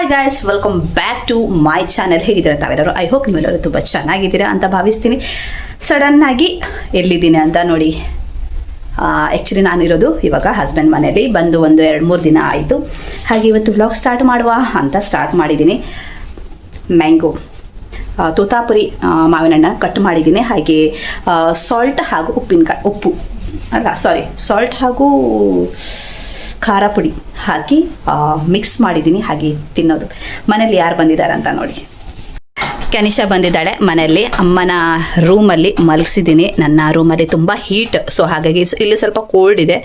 Hi guys welcome back to my channel ಹೇಗಿದ್ದೀರಾ ತಾವೆಲ್ಲರೂ? I hope ನೀವೆಲ್ಲರೂ ತುಂಬ ಚೆನ್ನಾಗಿದ್ದೀರಾ ಅಂತ ಭಾವಿಸ್ತೀನಿ. ಸಡನ್ನಾಗಿ ಎಲ್ಲಿದ್ದೀನಿ ಅಂತ ನೋಡಿ. ಆ್ಯಕ್ಚುಲಿ ನಾನಿರೋದು ಇವಾಗ ಹಸ್ಬೆಂಡ್ ಮನೇಲಿ ಬಂದು ಒಂದು ಎರಡು ಮೂರು ದಿನ ಆಯಿತು. ಹಾಗೆ ಇವತ್ತು ವ್ಲಾಗ್ ಸ್ಟಾರ್ಟ್ ಮಾಡುವ ಅಂತ ಸ್ಟಾರ್ಟ್ ಮಾಡಿದ್ದೀನಿ. ಮ್ಯಾಂಗೋ ತೋತಾಪುರಿ ಮಾವಿನಣ್ಣ ಕಟ್ ಮಾಡಿದ್ದೀನಿ. ಹಾಗೆ ಸಾಲ್ಟ್ ಹಾಗೂ ಉಪ್ಪಿನಕಾಯಿ, ಉಪ್ಪು. ಅಲ್ಲ ಸಾರಿ ಸಾಲ್ಟ್ ಹಾಗೂ ಖಾರ ಪುಡಿ ಹಾಕಿ ಮಿಕ್ಸ್ ಮಾಡಿದ್ದೀನಿ ಹಾಗೆ ತಿನ್ನೋದು. ಮನೇಲಿ ಯಾರು ಬಂದಿದ್ದಾರೆ ಅಂತ ನೋಡಿ. ಕನಿಷಾ ಬಂದಿದ್ದಾಳೆ ಮನೆಯಲ್ಲಿ. ಅಮ್ಮನ ರೂಮಲ್ಲಿ ಮಲಗಿಸಿದ್ದೀನಿ. ನನ್ನ ರೂಮಲ್ಲಿ ತುಂಬ ಹೀಟ್ ಸೊ ಹಾಗಾಗಿ ಇಲ್ಲಿ ಸ್ವಲ್ಪ ಕೋಲ್ಡ್ ಇದೆ.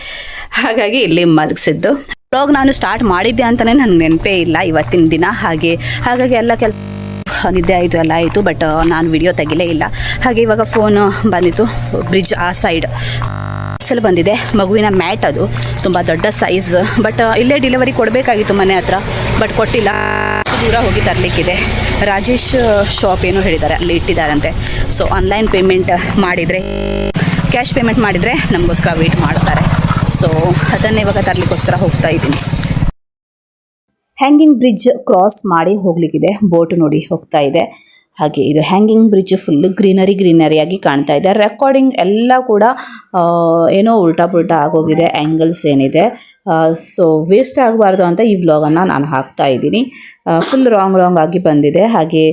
ಹಾಗಾಗಿ ಇಲ್ಲಿ ಮಲಗಿಸಿದ್ದು. ಬ್ಲಾಗ್ ನಾನು ಸ್ಟಾರ್ಟ್ ಮಾಡಿದ್ದೆ ಅಂತಲೇ ನನಗೆ ನೆನಪೇ ಇಲ್ಲ ಇವತ್ತಿನ ದಿನ ಹಾಗೆ. ಹಾಗಾಗಿ ಎಲ್ಲ ಕೆಲಸ ನಿದ್ದೆ ಆಯಿತು, ಎಲ್ಲ ಆಯಿತು ಬಟ್ ನಾನು ವಿಡಿಯೋ ತೆಗಿಲೇ ಇಲ್ಲ. ಹಾಗೆ ಇವಾಗ ಫೋನ್ ಬಂದಿತ್ತು ಬ್ರಿಡ್ಜ್ ಆ ಸೈಡ್ ಪಾರ್ಸಲ್ ಬಂದಿದೆ. ಮಗುವಿನ ಮ್ಯಾಟ್ ಅದು. ತುಂಬ ದೊಡ್ಡ ಸೈಜ್ ಬಟ್ ಇಲ್ಲೇ ಡೆಲಿವರಿ ಕೊಡಬೇಕಾಗಿತ್ತು ಮನೆ ಹತ್ರ. ಬಟ್ ಕೊಟ್ಟಿಲ್ಲ. ದೂರ ಹೋಗಿ ತರಲಿಕ್ಕಿದೆ. ರಾಜೇಶ್ ಶಾಪ್ ಏನೋ ಹೇಳಿದ್ದಾರೆ. ಅಲ್ಲಿ ಇಟ್ಟಿದ್ದಾರಂತೆ. ಸೊ ಆನ್ಲೈನ್ ಪೇಮೆಂಟ್ ಮಾಡಿದರೆ ಕ್ಯಾಶ್ ಪೇಮೆಂಟ್ ಮಾಡಿದರೆ ನಮಗೋಸ್ಕರ ವೆಯ್ಟ್ ಮಾಡ್ತಾರೆ. ಸೊ ಅದನ್ನೇ ಇವಾಗ ತರಲಿಕ್ಕೋಸ್ಕರ ಹೋಗ್ತಾ ಇದ್ದೀನಿ. ಹ್ಯಾಂಗಿಂಗ್ ಬ್ರಿಡ್ಜ್ ಕ್ರಾಸ್ ಮಾಡಿ ಹೋಗ್ಲಿಕ್ಕಿದೆ. ಬೋಟ್ ನೋಡಿ ಹೋಗ್ತಾ ಇದೆ. ಹಾಗೆ ಇದು ಹ್ಯಾಂಗಿಂಗ್ ಬ್ರಿಡ್ಜ್ ಫುಲ್ ಗ್ರೀನರಿ ಗ್ರೀನರಿಯಾಗಿ ಕಾಣ್ತಾ ಇದೆ. ರೆಕಾರ್ಡಿಂಗ್ ಎಲ್ಲ ಕೂಡ ಏನೋ ಉಲ್ಟಾ ಪುಲ್ಟಾ ಆಗೋಗಿದೆ ಆ್ಯಂಗಲ್ಸ್ ಏನಿದೆ. ಸೊ ವೇಸ್ಟ್ ಆಗಬಾರ್ದು ಅಂತ ಈ ವ್ಲಾಗನ್ನು ನಾನು ಹಾಕ್ತಾ ಇದ್ದೀನಿ. ಫುಲ್ ರಾಂಗ್ ರಾಂಗ್ ಆಗಿ ಬಂದಿದೆ. ಹಾಗೆ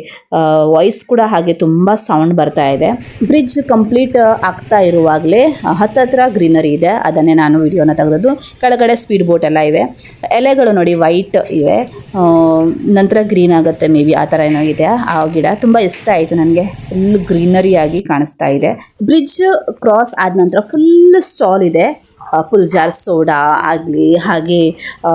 ವಾಯ್ಸ್ ಕೂಡ ಹಾಗೆ ತುಂಬ ಸೌಂಡ್ ಬರ್ತಾ ಇದೆ. ಬ್ರಿಡ್ಜ್ ಕಂಪ್ಲೀಟ್ ಆಗ್ತಾ ಇರುವಾಗಲೇ ಹತ್ತತ್ರ ಗ್ರೀನರಿ ಇದೆ. ಅದನ್ನೇ ನಾನು ವಿಡಿಯೋನ ತೆಗೆದದ್ದು. ಕೆಳಗಡೆ ಸ್ಪೀಡ್ ಬೋಟ್ ಎಲ್ಲ ಇವೆ. ಎಲೆಗಳು ನೋಡಿ ವೈಟ್ ಇವೆ. ನಂತರ ಗ್ರೀನ್ ಆಗುತ್ತೆ ಮೇ ಬಿ ಆ ಥರ ಏನೋ ಇದೆ. ಆ ಗಿಡ ತುಂಬ ಇಷ್ಟ ಆಯಿತು ನನಗೆ. ಫುಲ್ ಗ್ರೀನರಿಯಾಗಿ ಕಾಣಿಸ್ತಾ ಇದೆ. ಬ್ರಿಡ್ಜ್ ಕ್ರಾಸ್ ಆದ ನಂತರ ಫುಲ್ ಸ್ಟಾಲ್ ಇದೆ. ಪುಲ್ಜಾರ್ ಸೋಡಾ ಆಗಲಿ, ಹಾಗೆ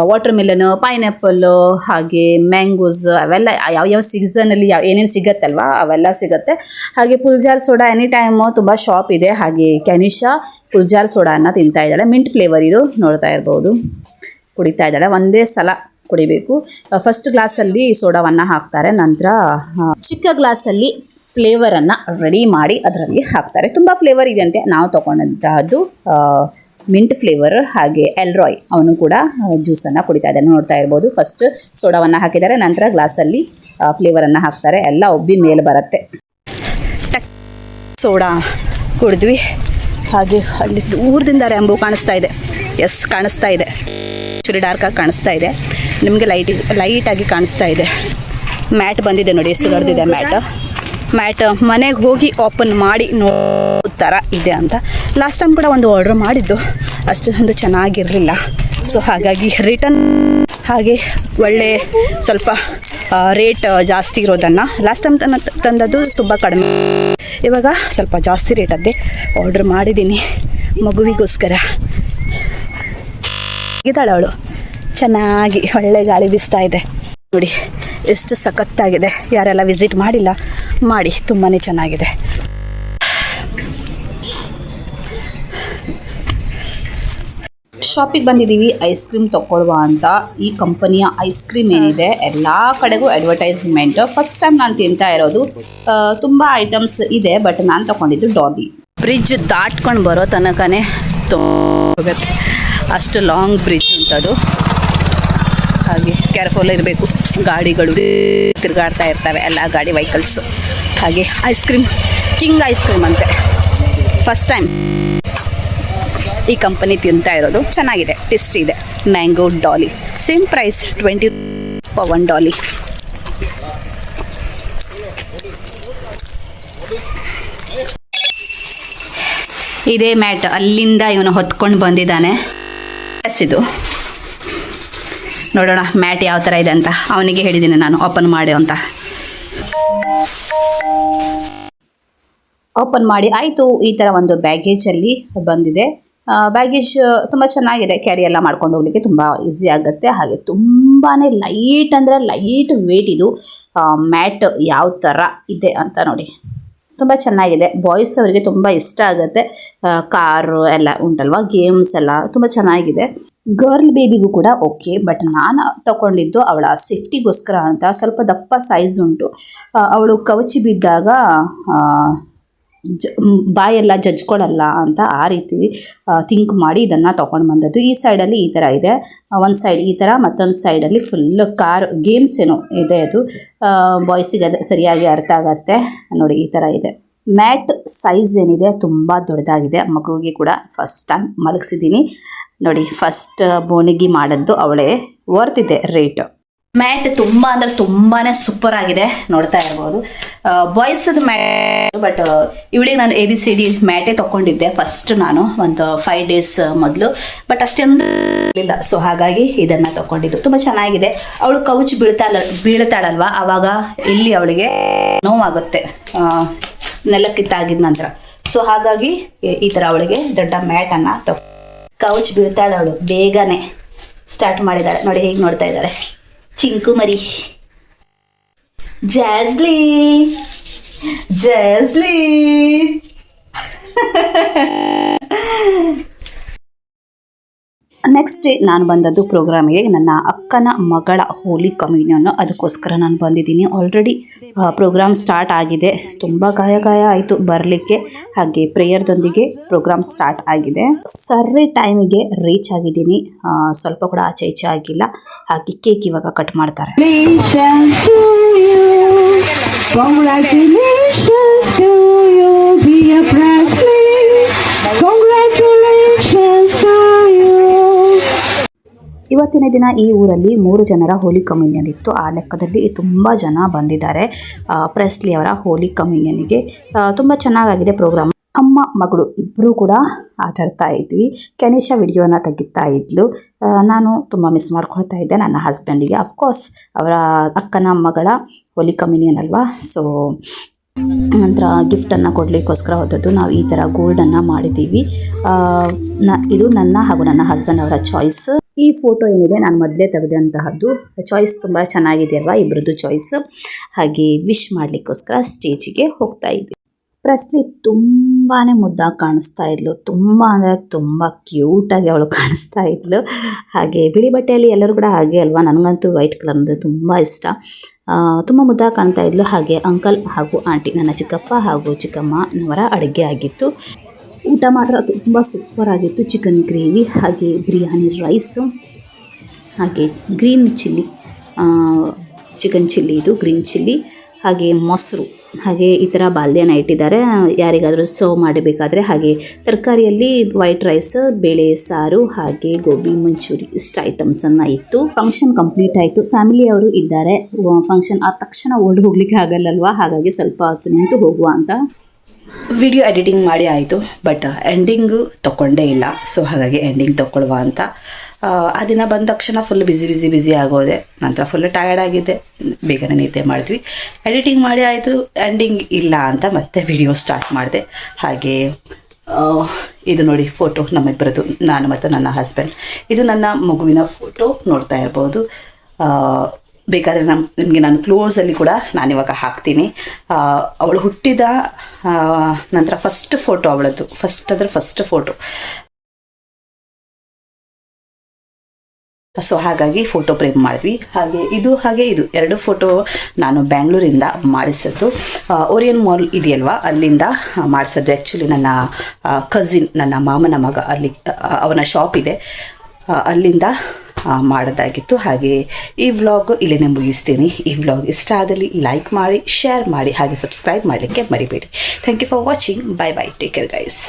ವಾಟರ್ ಮೆಲನ್ ಪೈನಾಪಲ್ಲು ಹಾಗೆ ಮ್ಯಾಂಗೋಸ್ ಅವೆಲ್ಲ ಯಾವ ಯಾವ ಸೀಸನಲ್ಲಿ ಯಾವ, ಏನೇನು ಸಿಗತ್ತಲ್ವಾ, ಅವೆಲ್ಲ ಸಿಗುತ್ತೆ. ಹಾಗೆ ಪುಲ್ಜಾರ್ ಸೋಡಾ ಎನಿ ಟೈಮು ತುಂಬ ಶಾಪ್ ಇದೆ. ಹಾಗೆ ಕ್ಯಾನಿಶಾ ಪುಲ್ಜಾರ್ ಸೋಡಾನ ತಿಂತಾ ಇದ್ದಾಳೆ. ಮಿಂಟ್ ಫ್ಲೇವರ್ ಇದು ನೋಡ್ತಾ ಇರ್ಬೋದು. ಕುಡಿತಾ ಇದ್ದಾಳೆ. ಒಂದೇ ಸಲ ಕುಡಿಬೇಕು. ಫಸ್ಟ್ ಗ್ಲಾಸಲ್ಲಿ ಸೋಡಾವನ್ನು ಹಾಕ್ತಾರೆ. ನಂತರ ಚಿಕ್ಕ ಗ್ಲಾಸಲ್ಲಿ ಫ್ಲೇವರನ್ನು ರೆಡಿ ಮಾಡಿ ಅದರಲ್ಲಿ ಹಾಕ್ತಾರೆ. ತುಂಬ ಫ್ಲೇವರ್ ಇದೆ ಅಂತೆ. ನಾವು ತೊಗೊಂಡಂತಹದ್ದು ಮಿಂಟ್ ಫ್ಲೇವರ್ ಹಾಗೆ ಎಲ್ರಾಯ್ ಅವನು ಕೂಡ ಜ್ಯೂಸನ್ನು ಕುಡಿತಾ ಇದ್ದಾನೆ. ನೋಡ್ತಾ ಇರ್ಬೋದು. ಫಸ್ಟ್ ಸೋಡಾವನ್ನು ಹಾಕಿದ್ದಾರೆ. ನಂತರ ಗ್ಲಾಸಲ್ಲಿ ಫ್ಲೇವರನ್ನು ಹಾಕ್ತಾರೆ. ಎಲ್ಲ ಒಬ್ಬಿ ಮೇಲೆ ಬರುತ್ತೆ. ಸೋಡಾ ಕುಡಿದ್ವಿ. ಹಾಗೆ ಅಲ್ಲಿ ದೂರದಿಂದ ರ್ಯಾಂಬೋ ಕಾಣಿಸ್ತಾ ಇದೆ. ಎಸ್ ಕಾಣಿಸ್ತಾ ಇದೆ. ಚೂರು ಡಾರ್ಕಾಗಿ ಕಾಣಿಸ್ತಾ ಇದೆ. ನಿಮಗೆ ಲೈಟ್ ಲೈಟಾಗಿ ಕಾಣಿಸ್ತಾ ಇದೆ. ಮ್ಯಾಟ್ ಬಂದಿದೆ ನೋಡಿ, ಎಷ್ಟು ದೊಡ್ಡದಿದೆ ಮ್ಯಾಟ್ ಮ್ಯಾಟ್, ಮನೆಗೆ ಹೋಗಿ ಓಪನ್ ಮಾಡಿ ನೋ ಥರ ಇದೆ ಅಂತ. ಲಾಸ್ಟ್ ಟೈಮ್ ಕೂಡ ಒಂದು ಆರ್ಡ್ರ್ ಮಾಡಿದ್ದು. ಅಷ್ಟೊಂದು ಚೆನ್ನಾಗಿರಲಿಲ್ಲ. ಸೊ ಹಾಗಾಗಿ ರಿಟರ್ನ್ ಹಾಗೆ ಒಳ್ಳೆ ಸ್ವಲ್ಪ ರೇಟ್ ಜಾಸ್ತಿ ಇರೋದನ್ನು. ಲಾಸ್ಟ್ ಟೈಮ್ ತನ್ನ ತಂದದ್ದು ತುಂಬ ಕಡಿಮೆ. ಇವಾಗ ಸ್ವಲ್ಪ ಜಾಸ್ತಿ ರೇಟದ್ದೇ ಆರ್ಡ್ರ್ ಮಾಡಿದ್ದೀನಿ ಮಗುವಿಗೋಸ್ಕರ. ಇದ್ದಾಳೆ ಅವಳು. ಚೆನ್ನಾಗಿ ಒಳ್ಳೆ ಗಾಳಿ ಬೀಸ್ತಾ ಇದೆ. ನೋಡಿ. ಎಷ್ಟು ಸಖತ್ತಾಗಿದೆ. ಯಾರೆಲ್ಲ ವಿಸಿಟ್ ಮಾಡಿಲ್ಲ ಮಾಡಿ ತುಂಬಾ ಚೆನ್ನಾಗಿದೆ. ಶಾಪಿಗೆ ಬಂದಿದ್ದೀವಿ ಐಸ್ ಕ್ರೀಮ್ ತೊಗೊಳ್ಳುವ ಅಂತ. ಈ ಕಂಪನಿಯ ಐಸ್ ಕ್ರೀಮ್ ಏನಿದೆ ಎಲ್ಲ ಕಡೆಗೂ ಅಡ್ವರ್ಟೈಸ್ಮೆಂಟ್ ಫಸ್ಟ್ ಟೈಮ್ ನಾನು ತಿಂತಾ ಇರೋದು ತುಂಬ ಐಟಮ್ಸ್ ಇದೆ ಬಟ್ ನಾನು ತಗೊಂಡಿದ್ದು ಡಾಬಿ ಬ್ರಿಡ್ಜ್ ದಾಟ್ಕೊಂಡು ಬರೋ ತನಕನೇ ತುಂಬ ಅಷ್ಟು ಲಾಂಗ್ ಬ್ರಿಡ್ಜ್ ಉಂಟದು. ಹಾಗೆ ಕೇರ್ಫುಲ್ ಇರಬೇಕು. ಗಾಡಿಗಳು ತಿರುಗಾಡ್ತಾ ಇರ್ತವೆ. ಎಲ್ಲ ಗಾಡಿ ವೆಹಿಕಲ್ಸ್ ಹಾಗೆ ice cream king ice cream ಅಂತೆ. ಫಸ್ಟ್ ಟೈಮ್ ಈ ಕಂಪನಿ ತಿಂತಾ ಇರೋದು. ಚೆನ್ನಾಗಿದೆ ಟೇಸ್ಟ್ ಇದೆ. Mango dolly same price twenty for one dolly ಇದೇ ಮ್ಯಾಟ್ ಅಲ್ಲಿಂದ ಇವನು ಹೊತ್ಕೊಂಡು ಬಂದಿದ್ದಾನೆ. ಎಸ್ ಇದು. ನೋಡೋಣ, ಮ್ಯಾಟ್ ಯಾವ ಥರ ಇದೆ ಅಂತ. ಅವನಿಗೆ ಹೇಳಿದ್ದೀನಿ ನಾನು ಓಪನ್ ಮಾಡಿ ಅಂತ. ಓಪನ್ ಮಾಡಿ, ಆಯಿತು, ಈ ಥರ ಒಂದು ಬ್ಯಾಗೇಜಲ್ಲಿ ಬಂದಿದೆ. ಬ್ಯಾಗೇಜ್ ತುಂಬ ಚೆನ್ನಾಗಿದೆ. ಕ್ಯಾರಿ ಎಲ್ಲ ಮಾಡ್ಕೊಂಡು ಹೋಗ್ಲಿಕ್ಕೆ ತುಂಬ ಈಸಿ ಆಗುತ್ತೆ. ಹಾಗೆ ತುಂಬಾ ಲೈಟ್ ಅಂದರೆ ಲೈಟ್ ವೇಟ್ ಇದು. ಮ್ಯಾಟ್ ಯಾವ ಥರ ಇದೆ ಅಂತ ನೋಡಿ. ತುಂಬ ಚೆನ್ನಾಗಿದೆ. ಬಾಯ್ಸ್ ಅವರಿಗೆ ತುಂಬ ಇಷ್ಟ ಆಗುತ್ತೆ. ಕಾರು ಎಲ್ಲ ಉಂಟಲ್ವಾ? ಗೇಮ್ಸ್ ಎಲ್ಲ ತುಂಬ ಚೆನ್ನಾಗಿದೆ. ಗರ್ಲ್ ಬೇಬಿಗೂ ಕೂಡ ಓಕೆ, ಬಟ್ ನಾನು ತಗೊಂಡಿದ್ದು ಅವಳ ಸೇಫ್ಟಿಗೋಸ್ಕರ ಅಂತ. ಸ್ವಲ್ಪ ದಪ್ಪ ಸೈಜ್ ಉಂಟು. ಅವಳು ಕವಚಿ ಬಿದ್ದಾಗ ಜ ಬಾಯೆಲ್ಲ ಜಜ್ಕೊಳ್ಳಲ್ಲ ಅಂತ ಆ ರೀತಿ ಥಿಂಕ್ ಮಾಡಿ ಇದನ್ನು ತೊಗೊಂಡು ಬಂದದ್ದು. ಈ ಸೈಡಲ್ಲಿ ಈ ಥರ ಇದೆ. ಒಂದು ಸೈಡ್ ಈ ಥರ ಮತ್ತೊಂದು ಸೈಡಲ್ಲಿ ಫುಲ್ ಕಾರ್ ಗೇಮ್ಸ್ ಏನೋ ಇದೆ ಅದು. ಬಾಯ್ಸಿಗೆ ಅದು ಸರಿಯಾಗಿ ಅರ್ಥ ಆಗತ್ತೆ. ನೋಡಿ, ಈ ಥರ ಇದೆ. ಮ್ಯಾಟ್ ಸೈಜ್ ಏನಿದೆ, ತುಂಬ ದೊಡ್ಡದಾಗಿದೆ. ಮಗುವಿಗೆ ಕೂಡ ಫಸ್ಟ್ ಟೈಮ್ ಮಲಗಿಸಿದ್ದೀನಿ. ನೋಡಿ ಫಸ್ಟ್ ಬೋಣಿಗಿ ಮಾಡದ್ದು ಅವಳೇ. ವರ್ತ್ ಇದೆ ರೇಟ್ ಮ್ಯಾಟ್ ತುಂಬ ಅಂದ್ರೆ ತುಂಬಾನೇ ಸೂಪರ್ ಆಗಿದೆ, ನೋಡ್ತಾ ಇರ್ಬೋದು. ಬಾಯ್ಸ್ ಮ್ಯಾಟ್ ಬಟ್ ಇವಳಿಗೆ ನಾನು ಎ ಬಿ ಸಿ ಡಿ ಮ್ಯಾಟೇ ತಗೊಂಡಿದ್ದೆ ಫಸ್ಟ್ ನಾನು, ಒಂದು ಫೈವ್ ಡೇಸ್ ಮೊದಲು. ಬಟ್ ಅಷ್ಟೊಂದು ಇಲ್ಲ ಸೊ ಹಾಗಾಗಿ ಇದನ್ನ ತಗೊಂಡಿದ್ದು ತುಂಬಾ ಚೆನ್ನಾಗಿದೆ. ಅವಳು ಕೌಚ್ ಬೀಳ್ತಾಳ ಬೀಳ್ತಾಳಲ್ವಾ? ಆವಾಗ ಇಲ್ಲಿ ಅವಳಿಗೆ ನೋವಾಗುತ್ತೆ. ನೆಲಕ್ಕಿತ್ತಾಗಿದ ನಂತರ. ಸೊ ಹಾಗಾಗಿ ಈ- ತರ ಅವಳಿಗೆ ದೊಡ್ಡ ಮ್ಯಾಟ್ ಅನ್ನ ತಗೊ ಕೌಚ್ ಬೀಳ್ತಾಳೆ ಅವಳು. ಬೇಗನೆ ಸ್ಟಾರ್ಟ್ ಮಾಡಿದಾಳೆ. ನೋಡಿ ಹೇಗೆ ನೋಡ್ತಾ ಇದ್ದಾಳೆ ಚಿಂಕು ಮರಿ ಜಾಸ್ಲಿ. ಜಾಸ್ಲಿ. ನೆಕ್ಸ್ಟ್ ಡೇ ನಾನು ಬಂದದ್ದು ಪ್ರೋಗ್ರಾಮಿಗೆ ನನ್ನ ಅಕ್ಕನ ಮಗಳ ಹೋಲಿ ಕಮ್ಯೂನಿಯನ್ನು ಅದಕ್ಕೋಸ್ಕರ ನಾನು ಬಂದಿದ್ದೀನಿ. ಆಲ್ರೆಡಿ ಪ್ರೋಗ್ರಾಮ್ ಸ್ಟಾರ್ಟ್ ಆಗಿದೆ. ತುಂಬ ಗಾಯ ಗಾಯ ಆಯಿತು ಬರಲಿಕ್ಕೆ. ಹಾಗೆ ಪ್ರೇಯರ್ದೊಂದಿಗೆ ಪ್ರೋಗ್ರಾಮ್ ಸ್ಟಾರ್ಟ್ ಆಗಿದೆ. ಸರ್ರಿ ಟೈಮಿಗೆ ರೀಚ್ ಆಗಿದ್ದೀನಿ. ಸ್ವಲ್ಪ ಕೂಡ ಆಚೆ ಈಚೆ ಆಗಿಲ್ಲ. ಹಾಗೆ ಕೇಕ್ ಇವಾಗ ಕಟ್ ಮಾಡ್ತಾರೆ. ಇವತ್ತಿನ ದಿನ ಈ ಊರಲ್ಲಿ ಮೂರು ಜನರ ಹೋಲಿ ಕಮ್ಯೂನಿಯನ್ ಇತ್ತು ಆ ಲೆಕ್ಕದಲ್ಲಿ ತುಂಬ ಜನ ಬಂದಿದ್ದಾರೆ. ಪ್ರೆಸ್ಲಿ ಅವರ ಹೋಲಿ ಕಮ್ಯೂನಿಯನ್ಗೆ. ತುಂಬ ಚೆನ್ನಾಗಾಗಿದೆ ಪ್ರೋಗ್ರಾಮ್. ಅಮ್ಮ, ಮಗಳು ಇಬ್ಬರೂ ಕೂಡ ಆಟ ಆಡ್ತಾ ಇದ್ವಿ. ಕೆನೇಶ ವಿಡಿಯೋನ ತೆಗಿತಾ ಇದ್ಲು. ನಾನು ತುಂಬ ಮಿಸ್ ಮಾಡ್ಕೊಳ್ತಾ ಇದ್ದೆ ನನ್ನ ಹಸ್ಬೆಂಡಿಗೆ ಅಫ್ಕೋರ್ಸ್ ಅವರ ಅಕ್ಕನ ಮಗಳ ಹೋಲಿ ಕಮ್ಯೂನಿಯನ್ ಅಲ್ವಾ? ಸೊ ನಂತರ ಗಿಫ್ಟನ್ನು ಕೊಡಲಿಕ್ಕೋಸ್ಕರ ಹೋದದ್ದು ನಾವು ಈ ಥರ ಗೋಲ್ಡನ್ನು ಮಾಡಿದ್ದೀವಿ. ನ, ಇದು ನನ್ನ ಹಾಗೂ ನನ್ನ ಹಸ್ಬೆಂಡ್ ಅವರ ಚಾಯ್ಸ್ ಈ ಫೋಟೋ ಏನಿದೆ, ನಾನು ಮೊದಲೇ ತೆಗೆದಂತಹದ್ದು. ಚಾಯ್ಸ್ ತುಂಬ ಚೆನ್ನಾಗಿದೆ ಅಲ್ವಾ ಇಬ್ಬರದ್ದು ಚಾಯ್ಸ್ ಹಾಗೆ ವಿಶ್ ಮಾಡಲಿಕ್ಕೋಸ್ಕರ ಸ್ಟೇಜಿಗೆ ಹೋಗ್ತಾ ಇದ್ವಿ ಪ್ರೆಸ್ಲಿ ತುಂಬಾ ಮುದ್ದಾಗಿ ಕಾಣಿಸ್ತಾ ಇದ್ಲು. ತುಂಬ ಅಂದರೆ ತುಂಬ ಕ್ಯೂಟಾಗಿ ಅವಳು ಕಾಣಿಸ್ತಾ ಇದ್ಲು. ಹಾಗೆ ಬಿಳಿ ಬಟ್ಟೆಯಲ್ಲಿ ಎಲ್ಲರೂ ಕೂಡ ಹಾಗೆ ಅಲ್ವಾ, ನನಗಂತೂ ವೈಟ್ ಕಲರ್ ಅಂದರೆ ತುಂಬ ಇಷ್ಟ. ತುಂಬ ಮುದ್ದಾಗಿ ಕಾಣ್ತಾ ಇದ್ಲು. ಹಾಗೆ ಅಂಕಲ್ ಹಾಗೂ ಆಂಟಿ ನನ್ನ ಚಿಕ್ಕಪ್ಪ ಹಾಗೂ ಚಿಕ್ಕಮ್ಮನವರ ಅಡುಗೆ ಆಗಿತ್ತು. ಊಟ ಮಾತ್ರ ತುಂಬ ಸೂಪರ್ ಆಗಿತ್ತು. ಚಿಕನ್ ಗ್ರೇವಿ ಹಾಗೆ ಬಿರಿಯಾನಿ ರೈಸು ಹಾಗೆ ಗ್ರೀನ್ ಚಿಲ್ಲಿ ಚಿಕನ್ ಚಿಲ್ಲಿ ಇದು ಗ್ರೀನ್ ಚಿಲ್ಲಿ ಹಾಗೆ ಮೊಸರು, ಹಾಗೆ ಈ ಥರ ಬಾಲ್ಯನ ಇಟ್ಟಿದ್ದಾರೆ. ಯಾರಿಗಾದರೂ ಸರ್ವ್ ಮಾಡಬೇಕಾದ್ರೆ ಹಾಗೆ ತರಕಾರಿಯಲ್ಲಿ ವೈಟ್ ರೈಸ್ ಬೇಳೆ ಸಾರು, ಹಾಗೆ ಗೋಬಿ ಮಂಚೂರಿ ಇಷ್ಟು ಐಟಮ್ಸನ್ನು ಇತ್ತು. ಫಂಕ್ಷನ್ ಕಂಪ್ಲೀಟ್ ಆಯಿತು. ಫ್ಯಾಮಿಲಿಯವರು ಇದ್ದಾರೆ. ಫಂಕ್ಷನ್ ಆದ ತಕ್ಷಣ ಓಡಿ ಹೋಗ್ಲಿಕ್ಕೆ ಆಗಲ್ಲಲ್ವಾ? ಹಾಗಾಗಿ ಸ್ವಲ್ಪ ಹೊತ್ತು ನಿಂತು ಹೋಗುವ ಅಂತ ವಿಡಿಯೋ ಎಡಿಟಿಂಗ್ ಮಾಡಿ ಆಯಿತು ಬಟ್ ಎಂಡಿಂಗು ತೊಗೊಂಡೇ ಇಲ್ಲ. ಸೊ ಹಾಗಾಗಿ ಎಂಡಿಂಗ್ ತಗೊಳ್ಳುವ ಅಂತ. ಆ, ದಿನ ಬಂದ ತಕ್ಷಣ ಫುಲ್ ಬಿಸಿ ಬಿಸಿ ಬಿಸಿ ಆಗೋದೆ. ನಂತರ ಫುಲ್ ಟಯರ್ಡ್ ಆಗಿದ್ದೆ ಬೇಗನೆ ನಿದ್ದೆ ಮಾಡಿದ್ವಿ. ಎಡಿಟಿಂಗ್ ಮಾಡಿ ಆಯಿತು ಎಂಡಿಂಗ್ ಇಲ್ಲ ಅಂತ ಮತ್ತೆ ವಿಡಿಯೋ ಸ್ಟಾರ್ಟ್ ಮಾಡಿದೆ. ಹಾಗೆ ಇದು ನೋಡಿ ಫೋಟೋ ನಮ್ಮಿಬ್ಬರದು ನಾನು ಮತ್ತು ನನ್ನ ಹಸ್ಬೆಂಡ್ ಇದು ನನ್ನ ಮಗುವಿನ ಫೋಟೋ ನೋಡ್ತಾ ಇರ್ಬೋದು. ಬೇಕಾದರೆ ನಮ್ಮ ನಿಮಗೆ ನಾನು ಕ್ಲೋಸಲ್ಲಿ ಕೂಡ ನಾನಿವಾಗ ಹಾಕ್ತೀನಿ. ಅವಳು ಹುಟ್ಟಿದ ನಂತರ ಫಸ್ಟ್ ಫೋಟೋ ಅವಳದ್ದು. ಫಸ್ಟ್ ಅಂದರೆ ಫಸ್ಟ್ ಫೋಟೋ ಸೊ ಹಾಗಾಗಿ ಫೋಟೋ ಪ್ರೇಮ್ ಮಾಡಿದ್ವಿ. ಹಾಗೆ ಇದು ಹಾಗೆ ಇದು. ಎರಡು ಫೋಟೋ ನಾನು ಬ್ಯಾಂಗ್ಳೂರಿಂದ ಮಾಡಿಸಿದ್ದು. ಓರಿಯನ್ ಮಾಲ್ ಇದೆಯಲ್ವಾ? ಅಲ್ಲಿಂದ ಮಾಡಿಸಿದ್ದು. ಆ್ಯಕ್ಚುಲಿ ನನ್ನ ಕಸಿನ್ ನನ್ನ ಮಾಮನ ಮಗ ಅಲ್ಲಿ ಅವನ ಶಾಪ್ ಇದೆ. ಅಲ್ಲಿಂದ ಮಾಡೋದಾಗಿತ್ತು. ಹಾಗೆ ಈ ವ್ಲಾಗ್ ಇಲ್ಲೇ ಮುಗಿಸ್ತೀನಿ. ಈ ವ್ಲಾಗ್ ಇಷ್ಟ ಆದಲ್ಲಿ ಲೈಕ್ ಮಾಡಿ, ಶೇರ್ ಮಾಡಿ, ಹಾಗೆ ಸಬ್ಸ್ಕ್ರೈಬ್ ಮಾಡಲಿಕ್ಕೆ ಮರಿಬೇಡಿ. Thank you for watching bye bye take care guys